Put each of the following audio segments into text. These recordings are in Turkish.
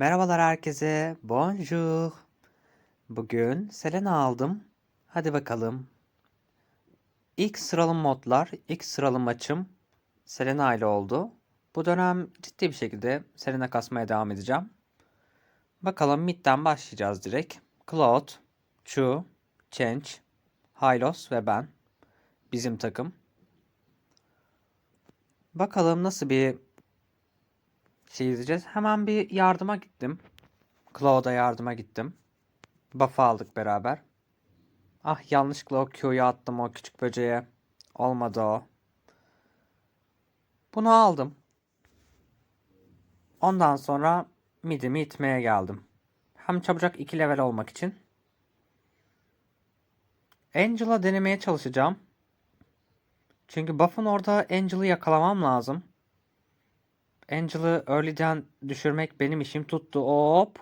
Merhabalar herkese. Bonjour. Bugün Selena aldım. Hadi bakalım. İlk sıralı modlar, ilk sıralı maçım Selena ile oldu. Bu dönem ciddi bir şekilde Selena kasmaya devam edeceğim. Bakalım midden başlayacağız direkt. Cloud, Chu, Change, Hylos ve ben. Bizim takım. Bakalım nasıl bir şey izleyeceğiz. Hemen bir yardıma gittim. Cloud'a yardıma gittim. Buff'ı aldık beraber. Ah yanlışlıkla o Q'yu attım o küçük böceğe. Olmadı o. Bunu aldım. Ondan sonra midimi itmeye geldim. Hem çabucak 2 level olmak için. Angel'a denemeye çalışacağım. Çünkü buff'ın orada Angel'ı yakalamam lazım. Angel'ı early'den düşürmek benim işim tuttu. Hop.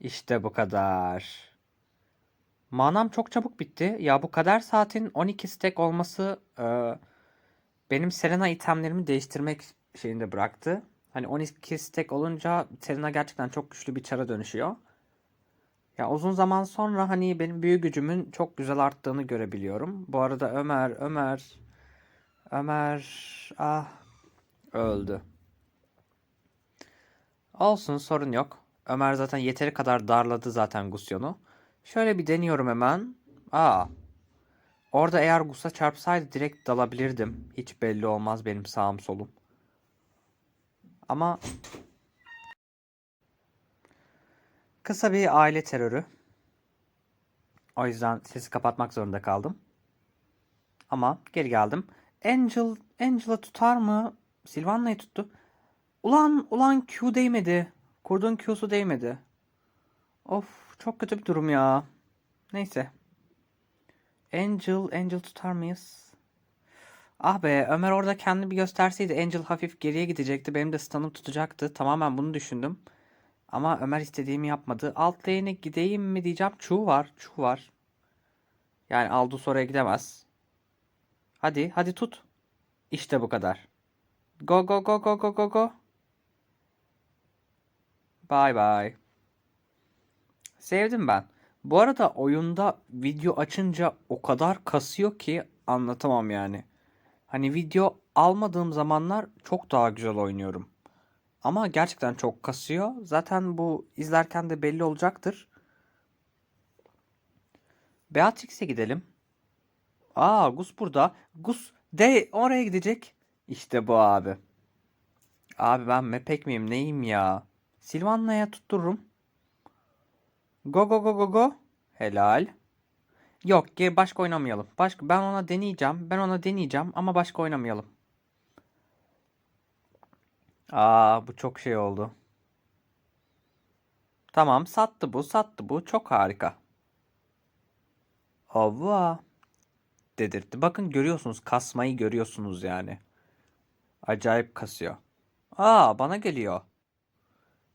İşte bu kadar. Manam çok çabuk bitti. Ya bu kadar saatin 12 stack olması e, benim Serena itemlerimi değiştirmek şeyinde bıraktı. Hani 12 stack olunca Serena gerçekten çok güçlü bir çara dönüşüyor. Ya uzun zaman sonra hani benim büyü gücümün çok güzel arttığını görebiliyorum. Bu arada Ömer, Ömer, Ömer, ah öldü. Olsun sorun yok. Ömer zaten yeteri kadar darladı zaten Gusyon'u. Şöyle bir deniyorum hemen. Aa. Orada eğer Gus'a çarpsaydı direkt dalabilirdim. Hiç belli olmaz benim sağım solum. Ama kısa bir aile terörü. O yüzden sesi kapatmak zorunda kaldım. Ama geri geldim. Angel, Angela tutar mı? Sylvana'yı tuttu. Ulan, ulan Q değmedi. Kurduğun Q'su değmedi. Of, çok kötü bir durum ya. Neyse. Angel, Angel tutar mıyız? Ah be, Ömer orada kendini bir gösterseydi Angel hafif geriye gidecekti. Benim de stun'ım tutacaktı. Tamamen bunu düşündüm. Ama Ömer istediğimi yapmadı. Alt lane'e gideyim mi diyeceğim. Chu var, Chu var. Yani Aldous oraya gidemez. Hadi, hadi tut. İşte bu kadar. Go go go go go go go. Bye bye. Sevdim ben. Bu arada oyunda video açınca o kadar kasıyor ki anlatamam yani. Hani video almadığım zamanlar çok daha güzel oynuyorum. Ama gerçekten çok kasıyor. Zaten bu izlerken de belli olacaktır. Beatrix'e gidelim. Aa Gus burada. Gus de oraya gidecek. İşte bu abi. Abi ben mepek miyim neyim ya? Silvanla'ya tuttururum. Go go go go go. Helal. Yok geri başka oynamayalım. Başka ben ona deneyeceğim. Ben ona deneyeceğim ama başka oynamayalım. Aa bu çok şey oldu. Tamam sattı bu sattı bu çok harika. Ova dedirtti. Bakın görüyorsunuz kasmayı görüyorsunuz yani. Acayip kasıyor. Aa bana geliyor.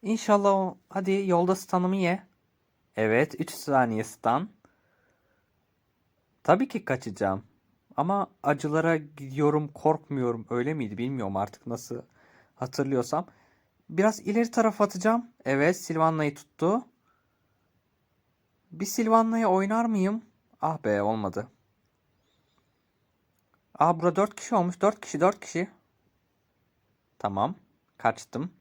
İnşallah o. Hadi yolda stun'ımı ye. Evet 3 saniye stun. Tabii ki kaçacağım. Ama acılara gidiyorum korkmuyorum. Öyle miydi bilmiyorum artık nasıl hatırlıyorsam. Biraz ileri tarafa atacağım. Evet Silvanla'yı tuttu. Bir Silvanla'ya oynar mıyım? Ah be olmadı. Aa burada 4 kişi olmuş. 4 kişi 4 kişi. Tamam. Kaçtım.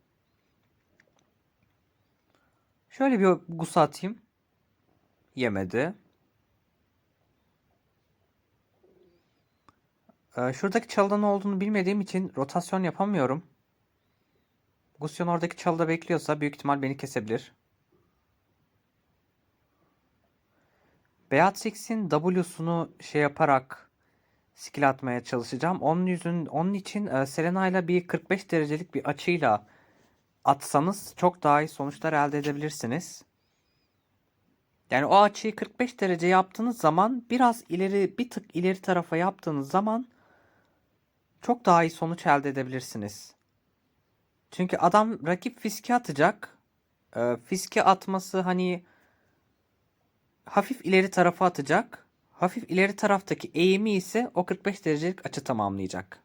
Şöyle bir gusa atayım. Yemedi. Ee, şuradaki çalıda ne olduğunu bilmediğim için rotasyon yapamıyorum. Gusyon oradaki çalıda bekliyorsa büyük ihtimal beni kesebilir. Beatrix'in W'sunu şey yaparak skill atmaya çalışacağım. Onun yüzün onun için e, Selena ile bir 45 derecelik bir açıyla atsanız çok daha iyi sonuçlar elde edebilirsiniz. Yani o açıyı 45 derece yaptığınız zaman biraz ileri bir tık ileri tarafa yaptığınız zaman çok daha iyi sonuç elde edebilirsiniz. Çünkü adam rakip fiske atacak. E, fiske atması hani hafif ileri tarafa atacak. Hafif ileri taraftaki eğimi ise o 45 derecelik açı tamamlayacak.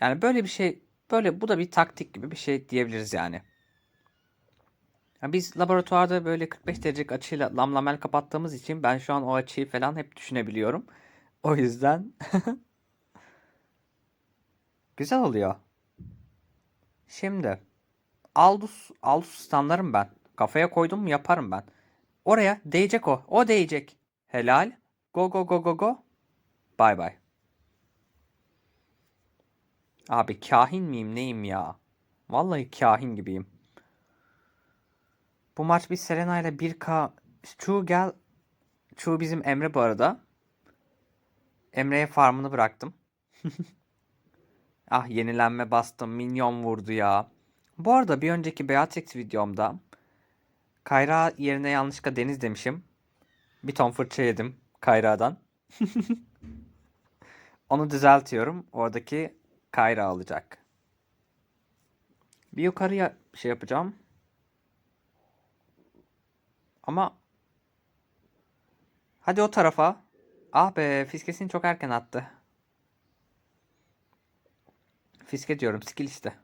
Yani böyle bir şey böyle bu da bir taktik gibi bir şey diyebiliriz yani. Ya biz laboratuvarda böyle 45 derecelik açıyla lamlamel kapattığımız için ben şu an o açıyı falan hep düşünebiliyorum. O yüzden güzel oluyor. Şimdi Aldus Aldus standlarım ben. Kafaya koydum yaparım ben. Oraya değecek o. O değecek. Helal. Go go go go go. Bay bay. Abi kahin miyim neyim ya? Vallahi kahin gibiyim. Bu maç biz Serena ile 1K Chu gel Chu bizim Emre bu arada. Emre'ye farmını bıraktım. ah yenilenme bastım. Minyon vurdu ya. Bu arada bir önceki Beatrix videomda Kayra yerine yanlışlıkla Deniz demişim. Bir ton fırça yedim Kayra'dan. Onu düzeltiyorum. Oradaki Kayra alacak. Bir yukarıya şey yapacağım. Ama hadi o tarafa. Ah be fiskesini çok erken attı. Fiske diyorum skill işte.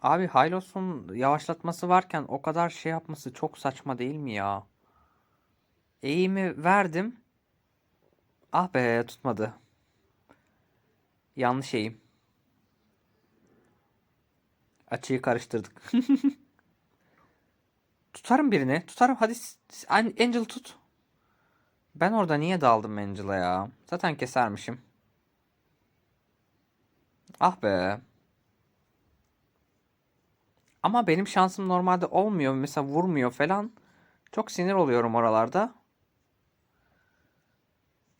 Abi Hylos'un yavaşlatması varken o kadar şey yapması çok saçma değil mi ya? Eğimi verdim. Ah be tutmadı. Yanlış eğim. Açıyı karıştırdık. Tutarım birini. Tutarım. Hadi Angel tut. Ben orada niye daldım Angel'a ya? Zaten kesermişim. Ah be. Ama benim şansım normalde olmuyor. Mesela vurmuyor falan. Çok sinir oluyorum oralarda.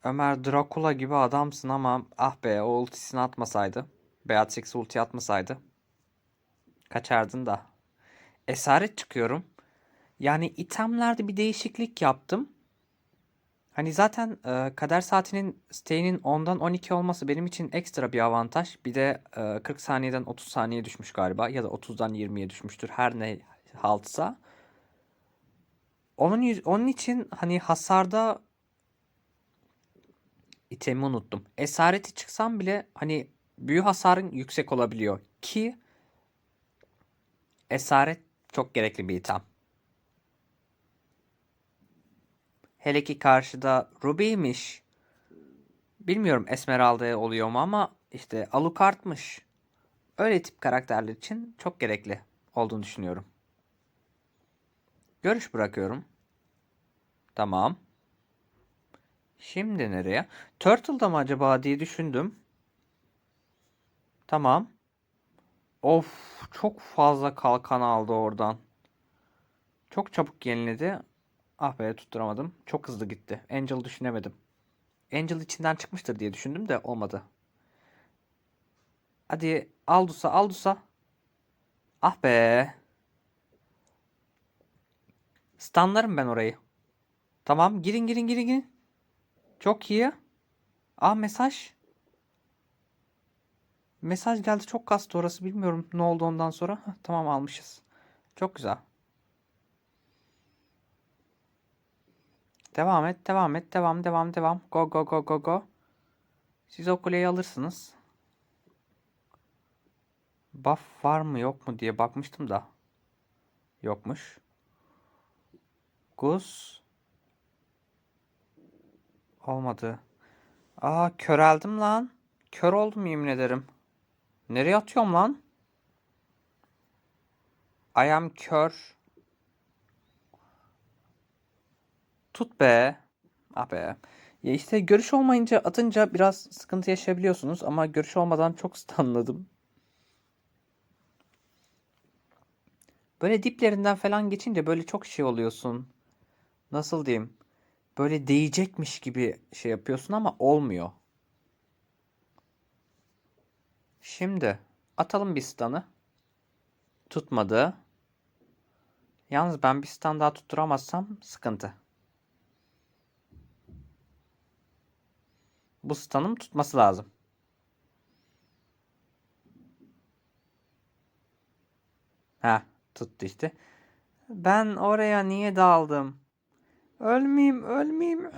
Ömer Dracula gibi adamsın ama ah be o ultisini atmasaydı. Beatrix ulti atmasaydı. Kaçardın da. Esaret çıkıyorum. Yani itemlerde bir değişiklik yaptım. Hani zaten e, kader saatinin stay'inin 10'dan 12 olması benim için ekstra bir avantaj. Bir de e, 40 saniyeden 30 saniye düşmüş galiba ya da 30'dan 20'ye düşmüştür her ne haltsa. Onun onun için hani hasarda itemi unuttum. Esareti çıksam bile hani büyü hasarın yüksek olabiliyor ki esaret çok gerekli bir item. Hele ki karşıda Ruby'miş. Bilmiyorum Esmeralda'ya oluyor mu ama işte Alucard'mış. Öyle tip karakterler için çok gerekli olduğunu düşünüyorum. Görüş bırakıyorum. Tamam. Şimdi nereye? Turtle'da mı acaba diye düşündüm. Tamam. Of çok fazla kalkan aldı oradan. Çok çabuk yeniledi. Ah be tutturamadım. Çok hızlı gitti. Angel düşünemedim. Angel içinden çıkmıştır diye düşündüm de olmadı. Hadi Aldus'a Aldus'a. Ah be. Stanlarım ben orayı. Tamam girin girin girin girin. Çok iyi. Ah mesaj. Mesaj geldi çok kastı orası bilmiyorum ne oldu ondan sonra. Heh, tamam almışız. Çok güzel. Devam et, devam et, devam, devam, devam. Go, go, go, go, go. Siz o kuleyi alırsınız. Buff var mı yok mu diye bakmıştım da. Yokmuş. Gus. Olmadı. Aa köreldim lan. Kör oldum yemin ederim. Nereye atıyorum lan? I am kör. Tut be. Ah be. Ya işte görüş olmayınca atınca biraz sıkıntı yaşayabiliyorsunuz ama görüş olmadan çok stunladım. Böyle diplerinden falan geçince böyle çok şey oluyorsun. Nasıl diyeyim? Böyle değecekmiş gibi şey yapıyorsun ama olmuyor. Şimdi atalım bir stun'ı. Tutmadı. Yalnız ben bir stun daha tutturamazsam sıkıntı. Bu stun'ım tutması lazım. Ha, tuttu işte. Ben oraya niye daldım? Ölmeyeyim, ölmeyeyim.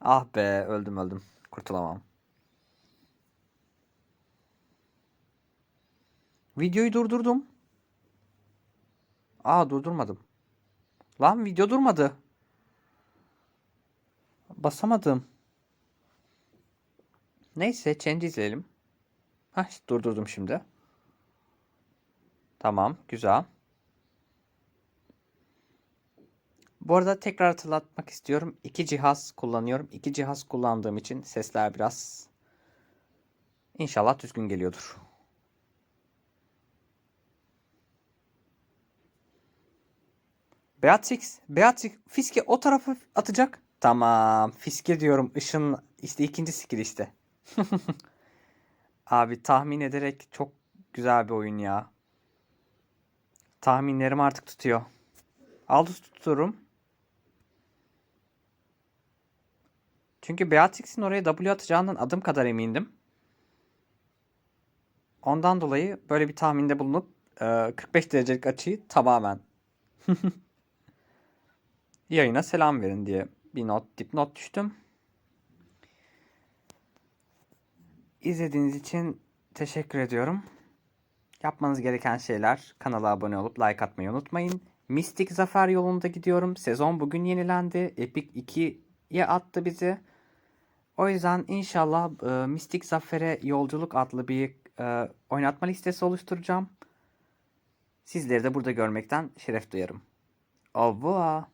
Ah be, öldüm öldüm. Kurtulamam. Videoyu durdurdum. Aa durdurmadım. Lan video durmadı. Basamadım. Neyse change izleyelim. Hah durdurdum şimdi. Tamam güzel. Bu arada tekrar hatırlatmak istiyorum. İki cihaz kullanıyorum. İki cihaz kullandığım için sesler biraz inşallah düzgün geliyordur. Beatrix, Beatrix Fiske o tarafa atacak. Tamam. Fiske diyorum. Işın işte ikinci skill işte. Abi tahmin ederek çok güzel bir oyun ya. Tahminlerim artık tutuyor. Aldous tutuyorum. Çünkü Beatrix'in oraya W atacağından adım kadar emindim. Ondan dolayı böyle bir tahminde bulunup e, 45 derecelik açıyı tamamen yayına selam verin diye bir not dipnot düştüm. İzlediğiniz için teşekkür ediyorum. Yapmanız gereken şeyler kanala abone olup like atmayı unutmayın. Mistik Zafer yolunda gidiyorum. Sezon bugün yenilendi. Epic 2'ye attı bizi. O yüzden inşallah e, Mistik Zafer'e Yolculuk adlı bir e, oynatma listesi oluşturacağım. Sizleri de burada görmekten şeref duyarım. Au revoir.